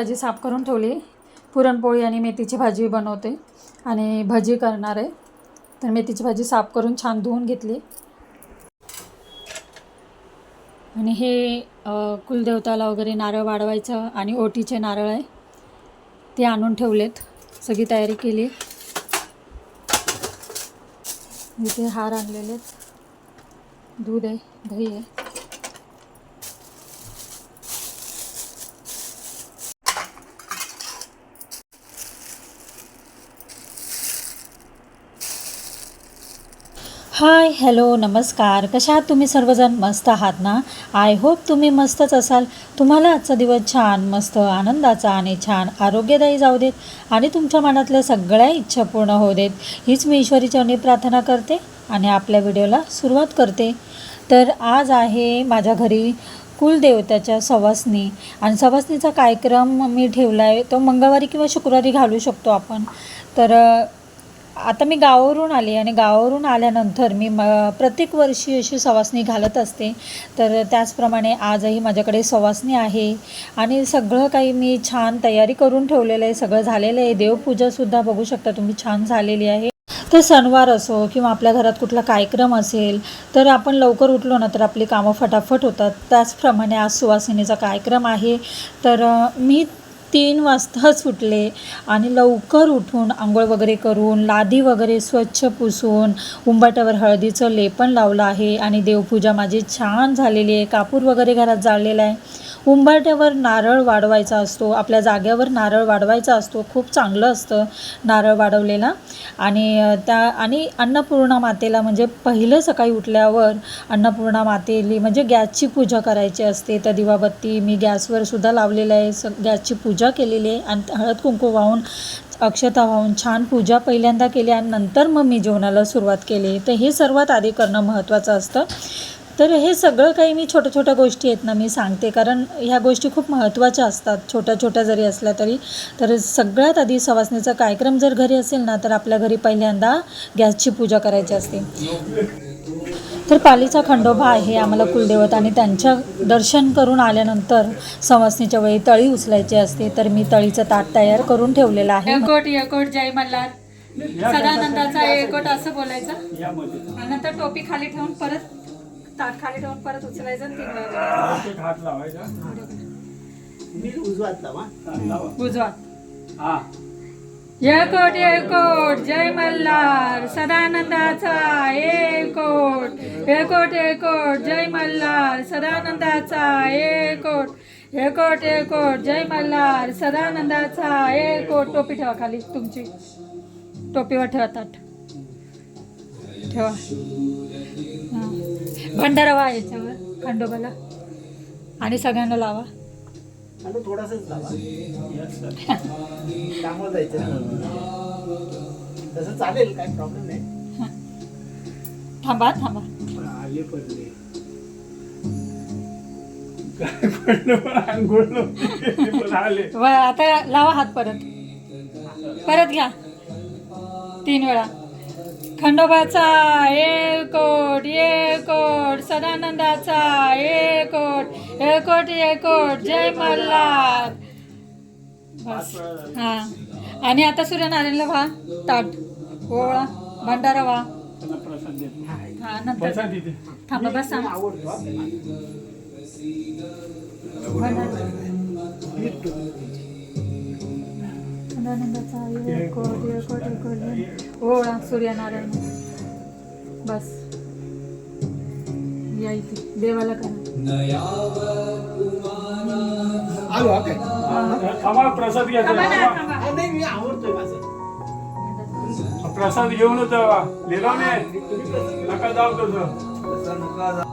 भाजी साफ करून ठेवली. पुरणपोळी आणि मेथीची भाजी बनवते आणि भजी करणार आहे. तर मेथीची भाजी साफ करून छान धुवून घेतली. आणि हे कुलदेवताला वगैरे नारळ वाढवायचं आणि ओटीचे नारळ आहे ते आणून ठेवलेत. सगळी तयारी केली. इथे हार आणलेले आहेत. दूध आहे दही आहे. हाय हॅलो नमस्कार. कशा आहात तुम्ही? सर्वजण मस्त आहात ना? आय होप तुम्ही मस्तच असाल. तुम्हाला आजचा दिवस छान मस्त आनंदाचा आणि छान आरोग्यदायी जाऊ देत आणि तुमच्या मनातल्या सगळ्या इच्छा पूर्ण होऊ देत. हीच मी ईश्वरी चरणी प्रार्थना करते आणि आपल्या व्हिडिओला सुरुवात करते. तर आज आहे माझ्या घरी कुलदेवताच्या सवासनी आणि सवासनीचा कार्यक्रम मी ठेवला आहे तो मंगळवारी किंवा शुक्रवारी घालू शकतो आपण. तर आता मी गावावरून आले आणि गावावरून आल्यानंतर मी म प्रत्येक वर्षी अशी सवासणी घालत असते. तर त्याचप्रमाणे आजही माझ्याकडे सवासणी आहे आणि सगळं काही मी छान तयारी करून ठेवलेलं आहे. सगळं झालेलं आहे. देवपूजासुद्धा बघू शकता तुम्ही छान झालेली आहे. तर सणवार असो किंवा आपल्या घरात कुठला कार्यक्रम असेल तर आपण लवकर उठलो ना तर आपली कामं फटाफट होतात. त्याचप्रमाणे आज सुवासिनीचा कार्यक्रम आहे. तर मी तीन वाजताच उठले आणि लवकर उठून आंघोळ वगैरे करून लादी वगैरे स्वच्छ पुसून उंबाट्यावर हळदीचं लेपण लावलं आहे. आणि देवपूजा माझी छान झालेली आहे. कापूर वगैरे घरात जाळलेला आहे. उंबरठ्यावर नारळ वाढवायचा असतो आपल्या जाग्यावर नारळ वाढवायचा असतो खूप चांगलं असतं नारळ वाढवलेला. आणि त्या आणि अन्नपूर्णा मातेला म्हणजे पहिलं सकाळी उठल्यावर अन्नपूर्णा मातेली म्हणजे गॅसची पूजा करायची असते. तर दिवाबत्ती मी गॅसवर सुद्धा लावलेलं आहे. स गॅसची पूजा केलेली आहे आणि हळद कुंकू वाहून अक्षता वाहून छान पूजा पहिल्यांदा केली आणि नंतर मग मी जेवणाला सुरुवात केली. तर हे सर्वात आधी करणं महत्त्वाचं असतं. तर हे सगळं काही मी छोट्या छोट्या गोष्टी आहेत ना मी सांगते. कारण ह्या गोष्टी खूप महत्त्वाच्या असतात. छोट्या छोट्या जरी असल्या तरी. तर सगळ्यात आधी सवासणीचा कार्यक्रम जर घरी असेल ना तर आपल्या घरी पहिल्यांदा गॅसची पूजा करायची असते. तर पालीचा खंडोबा आहे आम्हाला कुलदेवत आणि त्यांच्या दर्शन करून आल्यानंतर सवासणीच्या वेळी तळी उचलायची असते. तर मी तळीचं ताट तयार करून ठेवलेलं आहे. यकोट यकोट जय मल्हार. सदानंदाचा यकोट असं बोलायचं. नंतर टोपी खाली ठेवून परत ताट खाली ठेवून परत उचलायचं आणि तीन वेळा हात लावायचा. मी उजवात लावा. उजवा हा. यकोट यकोट जय मल्हार सदानंदाचा एकोट एकोट एकोट जय मल्हार सदानंदाचा एकोट एकोट एकोट जय मल्हार सदानंदाचा एकोट टोपी ठेवा खाली तुमची. टोपीवर ठेवा ताट. ठेवा. भंडारा व्हा याच्यावर खंडोबाला. आणि सगळ्यांना लावा. थोडासाच लावा. कामावर जायचं ना तसं चालेल काय प्रॉब्लेम नाही. थांबा थांबा. आले पडले. काय पडलं? आले. आता लावा हात परत. परत घ्या. तीन वेळा. खंडोबाचा एकोट एकोट सदानंदाचा एकोट एकोट एकोट जय मल्हार. बस. हा. आणि आता सूर्यनारायणला व्हा ताट ओळा भंडारा व्हा. हा नंतर. थांबा बस आवडतो हा. सदानंदाचा एकोट एकोट एकोट ओळा सूर्यनारायण. बस. या इथे देवाला करा. आलो हा थांबा प्रसाद घ्या थांबा ना, थांबा. थांबा. हा, नाही मी आवडतोय माझं. प्रसाद घेऊनच जावा लिलावणे नका जाऊ तसं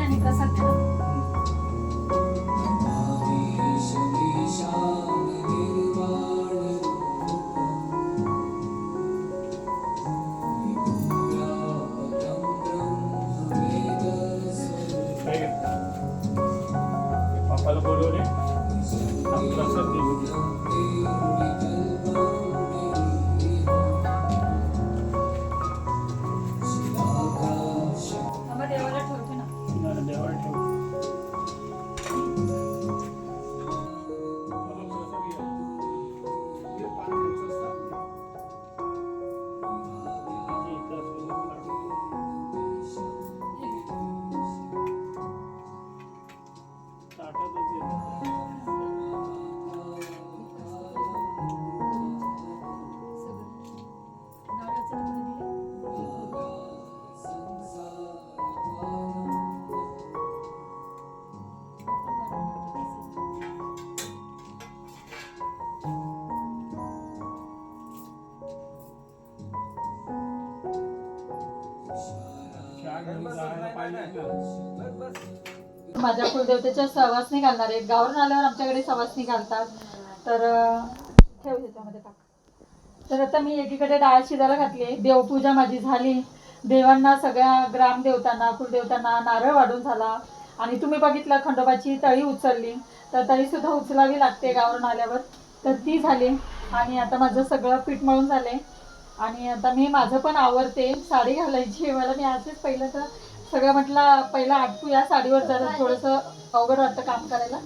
जेवण आणि प्रसाद माझ्या कुलदेवतेच्या सवासणी घालणार आहेत. गावरून आल्यावर आमच्याकडे सवासणी घालतात तर ठेव ह्याच्यामध्ये टाक. तर आता मी एकीकडे डाळ शिजायला घातली देवपूजा माझी झाली. देवांना सगळ्या ग्रामदेवतांना कुलदेवतांना नारळ वाढून झाला. आणि तुम्ही बघितलं खंडोबाची तळी उचलली. तर तळी सुद्धा उचलावी लागते गावरून आल्यावर. तर ती झाली. आणि आता माझं सगळं पीठ मळून झालंय. आणि आता मी माझं पण आवडते साडी घालायची. मला मी असेच पहिलं तर सगळं म्हटलं पहिलं आटपू या साडीवर जरा थोडंसं अवघड वाटतं काम करायला.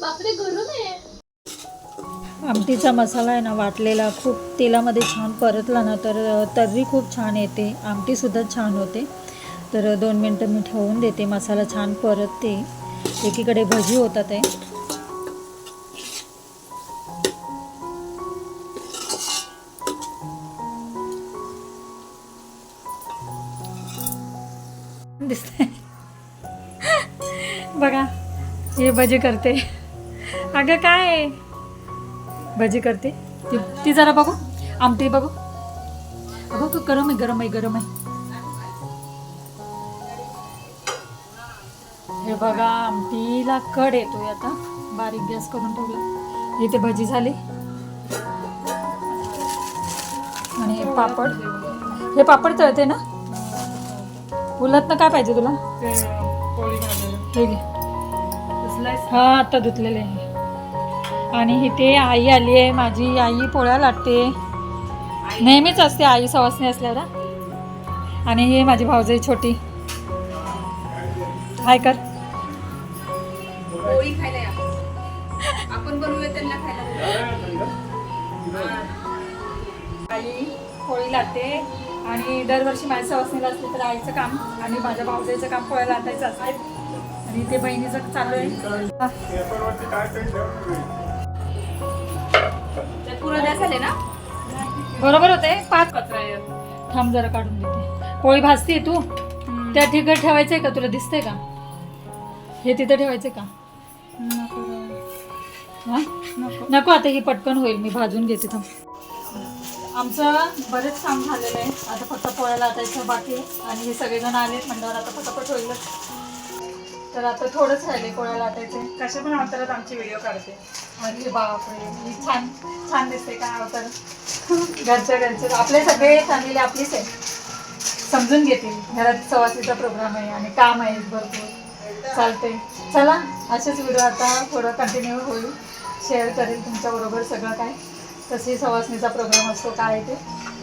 बापरे आहे आमटीचा मसाला आहे ना वाटलेला खूप तेलामध्ये छान परतला ना तर तर्री खूप छान येते. आमटीसुद्धा छान होते. तर दोन मिनटं मी ठेवून देते. मसाला छान परतते. एकीकडे भजी होतात आहे. दिसते बघा हे भजी करते. अगं काय? भजी करते. ती ती जरा बघू. आमटी बघू. अगं तू गरम आहे गरम आहे गरम आहे. हे बघा आमटीला कड येतोय आता. बारीक गॅस करून ठेवला. इथे भजी झाली. आणि हे पापड. हे पापड तळते ना? उलटनं काय पाहिजे तुला? हे घे. हा आता धुतलेले आहे. आणि इथे आई आली आहे माझी आई पोळ्या लाटते. नेहमीच असते आई सवासणी असल्यावर. आणि हे माझी भाऊजाई छोटी. हाय कर. पोळी खायला या. आपण बनवूया त्यांना खायला. आई पोळी लाटते. आणि दरवर्षी माझ्या सवासणीला असते तर आईचं काम आणि माझ्या भाऊजाईचं काम पोळ्या लाटायचं असते. आणि इथे बहिणीचं चालू आहे. पुरं द्या झाले ना? बरोबर होते. पाच कचरा. थांब जरा काढून देते. पोळी भाजते तू? त्या ठिकाणी ठेवायचंय का तुला? दिसतंय का? हे तिथं ठेवायचंय का? नको आता ही पटकन होईल. मी भाजून घेते. थांब. आमचं बरेच काम झालेलं आहे. आता फक्त पोळ्या लाटायचं बाकी. आणि हे सगळेजण आलेत म्हणल्यावर आता पटापट होईलच तर आता थोडंच राहिले पोळ्या लाटायचे. कशा पण अवतारात आमची व्हिडिओ काढते. अरे बापरे. ही छान छान दिसते काय अवतार घरच्या घरचे. आपले सगळे फॅमिली आपलीच आहे समजून घेतील घरात सवासीचा प्रोग्राम आहे आणि काम आहे भरपूर. चालते चला असेच व्हिडिओ आता थोडं कंटिन्यू होईल. शेअर करेल तुमच्याबरोबर सगळं काय कशी सवासणीचा प्रोग्राम असतो काय ते?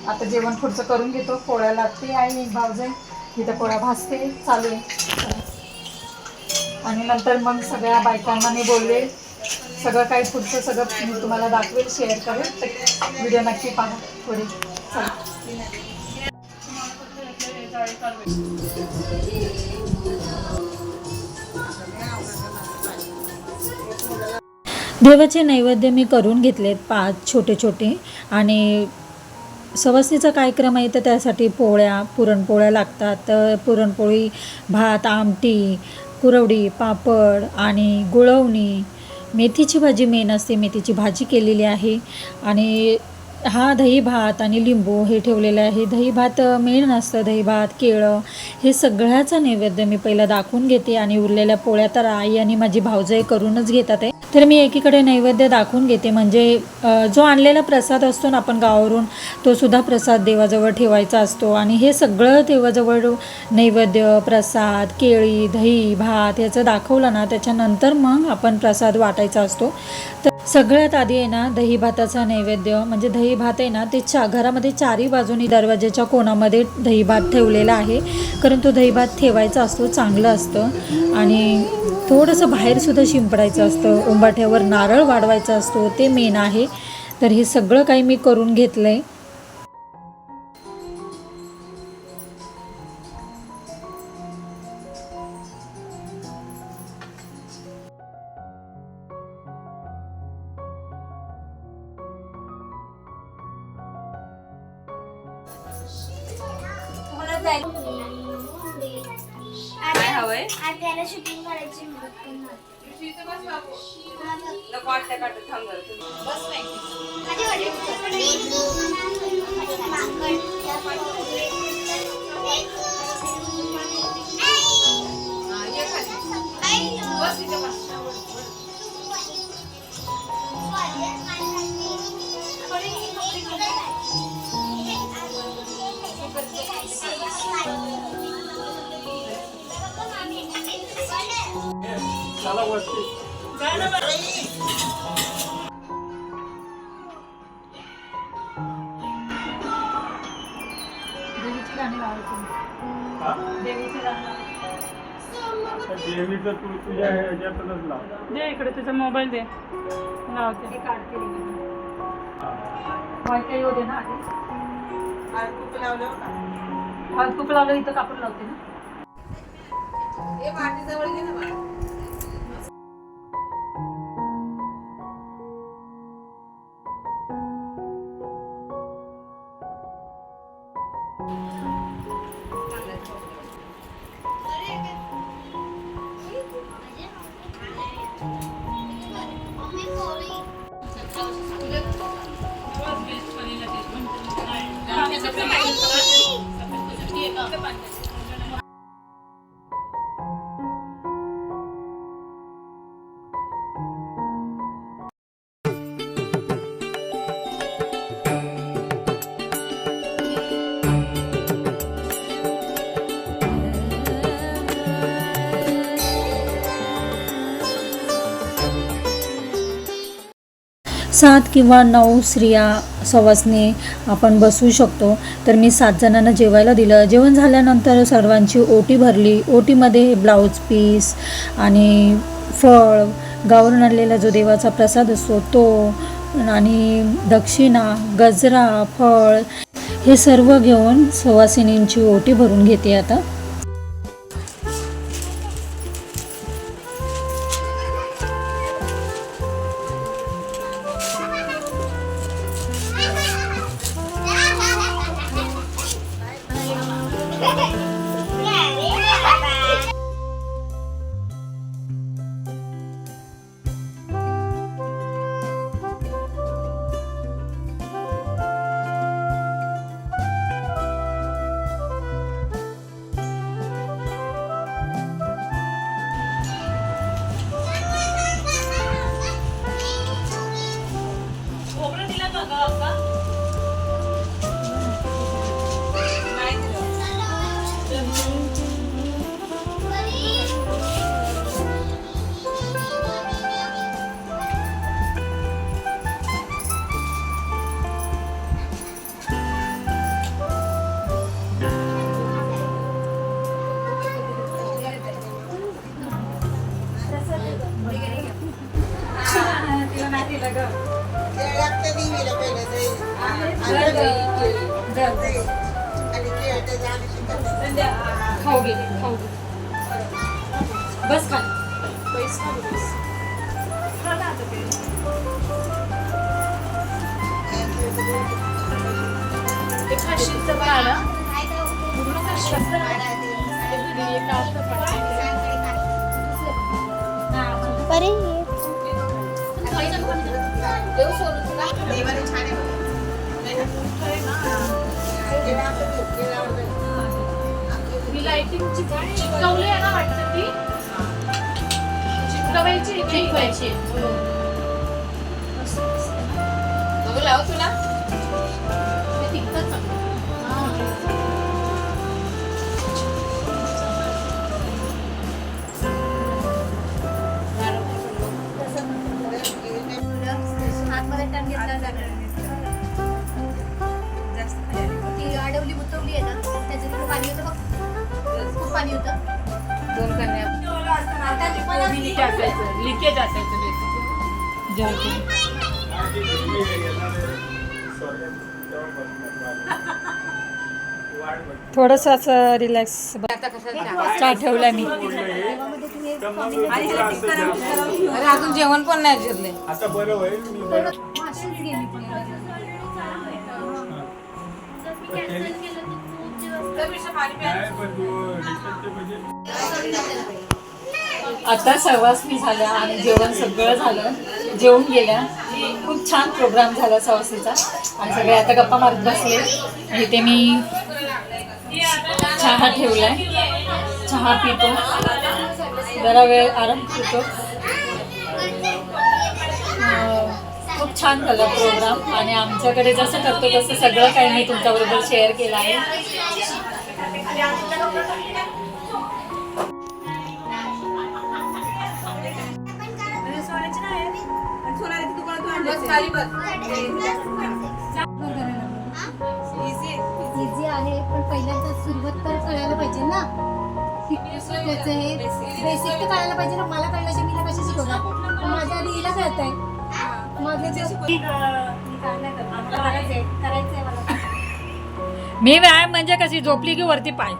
आता जेवण पुढचं करून घेतो. पोळ्या लागते आई भावजाई इथं पोळ्या भाजते चालू आहे. आणि नंतर मग सगळ्या बायकांना मी बोलले सगळं काही पुढचं सगळं मी तुम्हाला दाखवेल शेअर करेल. तर व्हिडिओ नक्की पाहा. पुढे. चला. देवाचे नैवेद्य मी करून घेतलेत पाच छोटे छोटे. आणि सवासणीचा कार्यक्रम आहे तर त्यासाठी पोळ्या पुरणपोळ्या लागतात. तर पुरणपोळी भात आमटी कुरवडी पापड आणि गुळवणी. मेथीची भाजी मेन असते. मेथीची भाजी केलेली आहे. आणि हा दही भात आणि लिंबू हे ठेवलेलं आहे. दही भात मेन असतं. दही भात केळं हे सगळ्याचं नैवेद्य मी पहिला दाखवून घेते. आणि उरलेल्या पोळ्या तर आई आणि माझी भावजय करूनच घेतात आहे तर मी एकीकडे नैवेद्य दाखवून घेते. म्हणजे जो आणलेला प्रसाद असतो ना आपण गावावरून तो सुद्धा प्रसाद देवाजवळ ठेवायचा असतो. आणि हे सगळं देवाजवळ नैवेद्य प्रसाद केळी दही भात याचं दाखवलं ना त्याच्यानंतर मग आपण प्रसाद वाटायचा असतो. तर सगळ्यात आधी आहे ना दही भाताचा नैवेद्य म्हणजे दही भात आहे ना ते चा घरामध्ये चारही बाजूनी दरवाजाच्या कोणामध्ये दही भात ठेवलेला आहे. कारण तो दही भात ठेवायचा असतो चांगलं असतं. आणि थोडंसं बाहेरसुद्धा शिंपडायचं असतं उंबाठ्यावर नारळ वाढवायचा असतो ते मेन आहे. तर हे सगळं काही मी करून घेतलं आहे काय हवंय आपल्याला शूटिंग करायची मदत. नको वाटतं काटत थांब. बस नाही देवीची तू तुझ्या ह्याच्यातच लाव. दे इकडे तुझा मोबाईल दे. लावते काढते. वायफाय येऊ दे ना आधी. हळद कुक लावलं इथं कापड लावते ना. हे वाटीजवळ घे ना सात किंवा नऊ स्त्रिया सवासने आपण बसू शकतो. तर मी सात जणांना जेवायला दिलं. जेवण झाल्यानंतर सर्वांची ओटी भरली. ओटीमध्ये ब्लाऊज पीस आणि फळ गावरून आणलेला जो देवाचा प्रसाद असतो तो आणि दक्षिणा गजरा फळ हे सर्व घेऊन सवासिनींची ओटी भरून घेते आता. आहे ना वाटतं ती? चिकटवायची चिकटवायची बघू लाव तुला? पाणी होतं. दोन कन्या. असायचं. लिकेज असायचं थोडंसं असं रिलॅक्स चहा? ठेवला मी. अरे अजून जेवण पण नाही जिरले आता बरं होईल आता सवासणी झाल्या आणि जेवण सगळं झालं. जेवून गेल्या. खूप छान प्रोग्राम झाला सवासणीचा आणि सगळे आता गप्पा मारत बसले. आणि इथे मी चहा ठेवलाय. चहा पितो. जरा वेळ आराम करतो. खूप छान झाला प्रोग्राम आणि आमच्याकडे जसं करतो तसं सगळं काही मी तुमच्याबरोबर शेअर केलं आहे. इझी आहे पण पहिल्यांदा सुरुवात तर कळायला पाहिजे ना. त्याचं हे बेसिक तर कळायला पाहिजे ना. मला कळलं की मीला कशी शिकवणार माझ्या आधी हिला कळत आहे. ते करायचंय. करायचंय मला. मी व्यायाम म्हणजे कशी? झोपली की वरती पाय.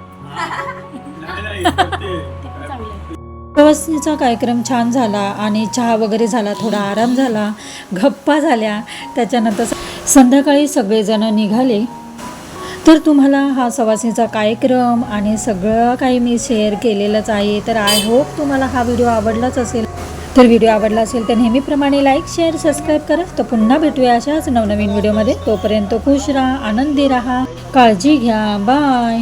प्रवासीचा कार्यक्रम छान झाला आणि चहा वगैरे झाला थोडा आराम झाला गप्पा झाल्या. त्याच्यानंतर संध्याकाळी सगळेजण निघाले. तर तुम्हाला हा सवासीचा कार्यक्रम आणि सगळं काही मी शेअर केलेलंच आहे. तर आय होप तुम्हाला हा व्हिडिओ आवडलाच असेल. तर व्हिडिओ आवडला असेल तर नेहमीप्रमाणे लाईक शेअर सबस्क्राईब करा. तर पुन्हा भेटूया अशाच नवनवीन व्हिडिओमध्ये. तोपर्यंत खुश राहा आनंदी राहा. काळजी घ्या. बाय